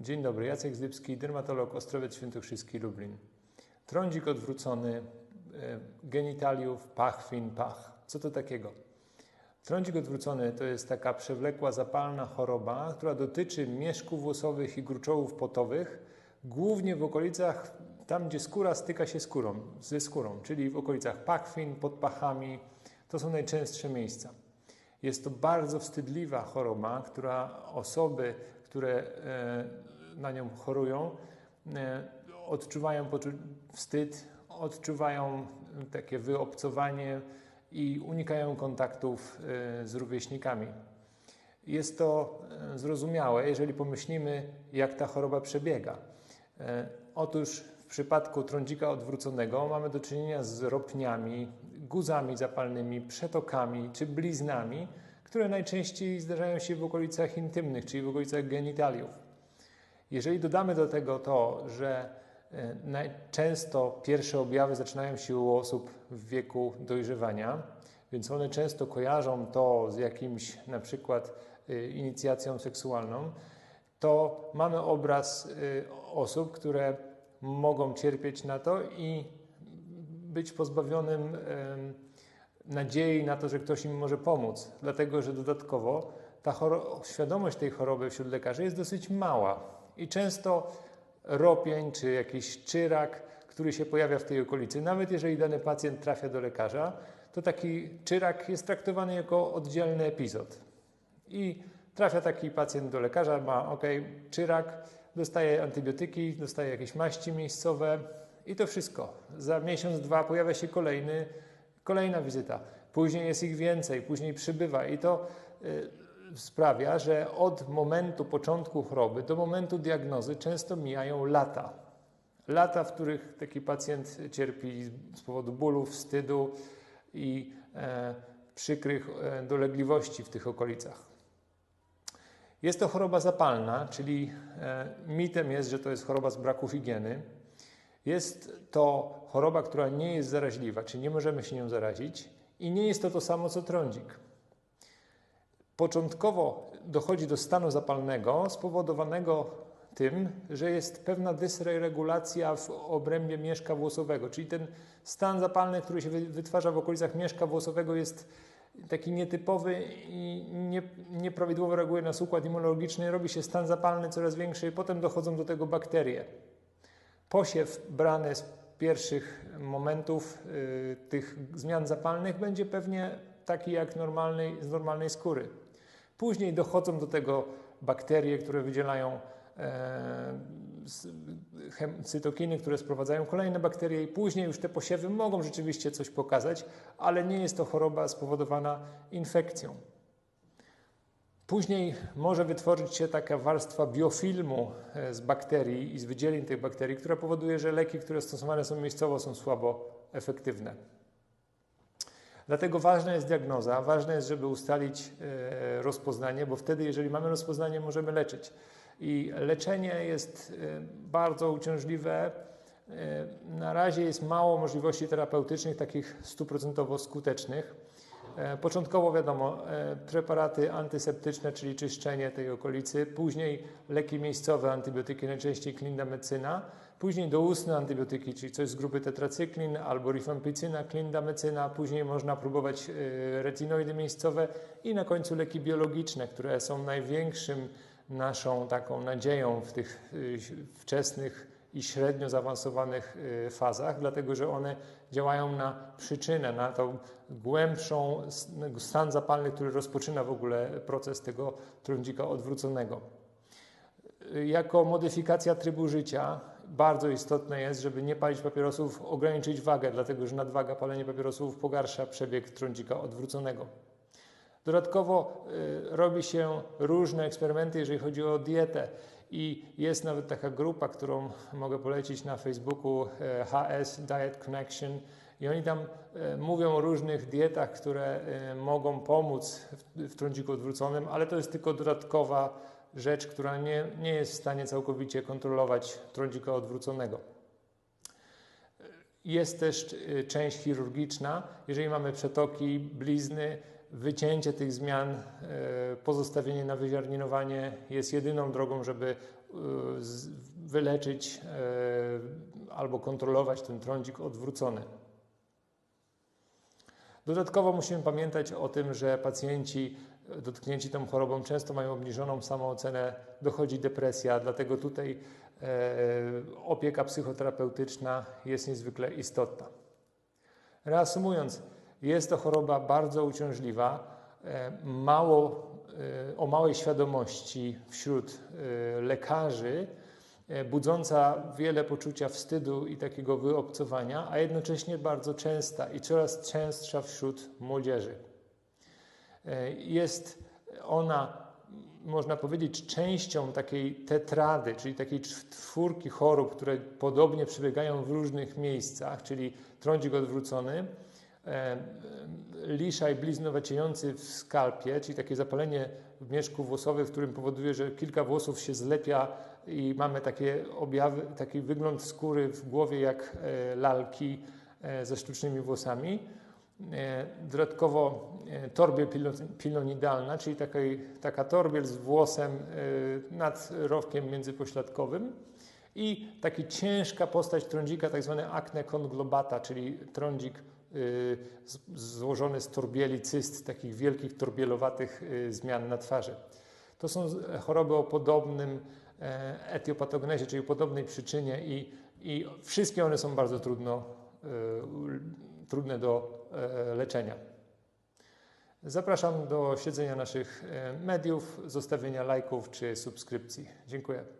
Dzień dobry, Jacek Zdybski, dermatolog Ostrowiec Świętokrzyski, Lublin. Trądzik odwrócony, e, genitaliów, pachwin, pach. Co to takiego? Trądzik odwrócony to jest taka przewlekła, zapalna choroba, która dotyczy mieszków włosowych i gruczołów potowych, głównie w okolicach, tam gdzie skóra styka się skórą, ze skórą, czyli w okolicach pachwin, pod pachami. To są najczęstsze miejsca. Jest to bardzo wstydliwa choroba, która osoby, które e, na nią chorują, e, odczuwają wstyd, odczuwają takie wyobcowanie i unikają kontaktów e, z rówieśnikami. Jest to zrozumiałe, jeżeli pomyślimy, jak ta choroba przebiega. Otóż w przypadku trądzika odwróconego mamy do czynienia z ropniami, guzami zapalnymi, przetokami czy bliznami, które najczęściej zdarzają się w okolicach intymnych, czyli w okolicach genitaliów. Jeżeli dodamy do tego to, że e, często pierwsze objawy zaczynają się u osób w wieku dojrzewania, więc one często kojarzą to z jakimś na przykład e, inicjacją seksualną, to mamy obraz e, osób, które mogą cierpieć na to i być pozbawionym nadziei na to, że ktoś im może pomóc, dlatego że dodatkowo ta świadomość tej choroby wśród lekarzy jest dosyć mała i często ropień czy jakiś czyrak, który się pojawia w tej okolicy, nawet jeżeli dany pacjent trafia do lekarza, to taki czyrak jest traktowany jako oddzielny epizod. I trafia taki pacjent do lekarza, ma ok, czyrak, dostaje antybiotyki, dostaje jakieś maści miejscowe i to wszystko. Za miesiąc, dwa pojawia się kolejny Kolejna wizyta. Później jest ich więcej, później przybywa i to y, sprawia, że od momentu początku choroby do momentu diagnozy często mijają lata. Lata, w których taki pacjent cierpi z powodu bólu, wstydu i e, przykrych e, dolegliwości w tych okolicach. Jest to choroba zapalna, czyli e, mitem jest, że to jest choroba z braku higieny. Jest to choroba, która nie jest zaraźliwa, czyli nie możemy się nią zarazić i nie jest to to samo co trądzik. Początkowo dochodzi do stanu zapalnego spowodowanego tym, że jest pewna dysregulacja w obrębie mieszka włosowego, czyli ten stan zapalny, który się wytwarza w okolicach mieszka włosowego jest taki nietypowy i nie, nieprawidłowo reaguje na układ immunologiczny, robi się stan zapalny coraz większy potem dochodzą do tego bakterie posiew brany z pierwszych momentów y, tych zmian zapalnych będzie pewnie taki jak normalnej, z normalnej skóry. Później dochodzą do tego bakterie, które wydzielają e, cytokiny, które sprowadzają kolejne bakterie i później już te posiewy mogą rzeczywiście coś pokazać, ale nie jest to choroba spowodowana infekcją. Później może wytworzyć się taka warstwa biofilmu e, z bakterii i z wydzielin tych bakterii, która powoduje, że leki, które stosowane są miejscowo, są słabo efektywne. Dlatego ważna jest diagnoza, ważne jest, żeby ustalić e, rozpoznanie, bo wtedy, jeżeli mamy rozpoznanie, możemy leczyć. I leczenie jest e, bardzo uciążliwe. Na razie jest mało możliwości terapeutycznych, takich stuprocentowo skutecznych. E, początkowo wiadomo, e, preparaty antyseptyczne, czyli czyszczenie tej okolicy, później leki miejscowe, antybiotyki, najczęściej klindamecyna, później doustne antybiotyki, czyli coś z grupy tetracyklin albo rifampicina, klindamecyna, później można próbować e, retinoidy miejscowe i na końcu leki biologiczne, które są największym naszą taką nadzieją w tych wczesnych i średnio zaawansowanych y, fazach, dlatego że one działają na przyczynę, na tą głębszą stan zapalny, który rozpoczyna w ogóle proces tego trądzika odwróconego. Jako modyfikacja trybu życia bardzo istotne jest, żeby nie palić papierosów, ograniczyć wagę, dlatego że nadwaga palenie papierosów pogarsza przebieg trądzika odwróconego. Dodatkowo y, robi się różne eksperymenty, jeżeli chodzi o dietę. I jest nawet taka grupa, którą mogę polecić na Facebooku HS e, Diet Connection. I oni tam e, mówią o różnych dietach, które e, mogą pomóc w trądziku odwróconym, ale to jest tylko dodatkowa rzecz, która nie, nie jest w stanie całkowicie kontrolować trądzika odwróconego. Jest też część chirurgiczna. Jeżeli mamy przetoki, blizny, wycięcie tych zmian, e, pozostawienie na wyziarninowanie jest jedyną drogą, żeby e, wyleczyć e, albo kontrolować ten trądzik odwrócony. Dodatkowo musimy pamiętać o tym, że pacjenci dotknięci tą chorobą często mają obniżoną samoocenę, dochodzi depresja, dlatego tutaj opieka psychoterapeutyczna jest niezwykle istotna. Reasumując, jest to choroba bardzo uciążliwa, e, mało, e, o małej świadomości wśród e, lekarzy, budząca wiele poczucia wstydu i takiego wyobcowania, a jednocześnie bardzo częsta i coraz częstsza wśród młodzieży. Jest ona, można powiedzieć, częścią takiej tetrady, czyli takiej czw- czwórki chorób, które podobnie przebiegają w różnych miejscach, czyli trądzik odwrócony, liszaj bliznowaciejący w skalpie, czyli takie zapalenie w mieszku włosowym, w którym powoduje, że kilka włosów się zlepia i mamy takie objawy, taki wygląd skóry w głowie jak e, lalki e, ze sztucznymi włosami. E, Dodatkowo e, torbiel pilo- pilonidalna, czyli takiej, taka torbiel z włosem e, nad rowkiem międzypośladkowym i taka ciężka postać trądzika, tak zwany acne conglobata, czyli trądzik złożony z torbieli cyst, takich wielkich torbielowatych y, zmian na twarzy. To są choroby o podobnym e, etiopatognezie, czyli podobnej przyczynie i, i wszystkie one są bardzo trudno, y, trudne do e, leczenia. Zapraszam do śledzenia naszych e, mediów, zostawienia lajków czy subskrypcji. Dziękuję.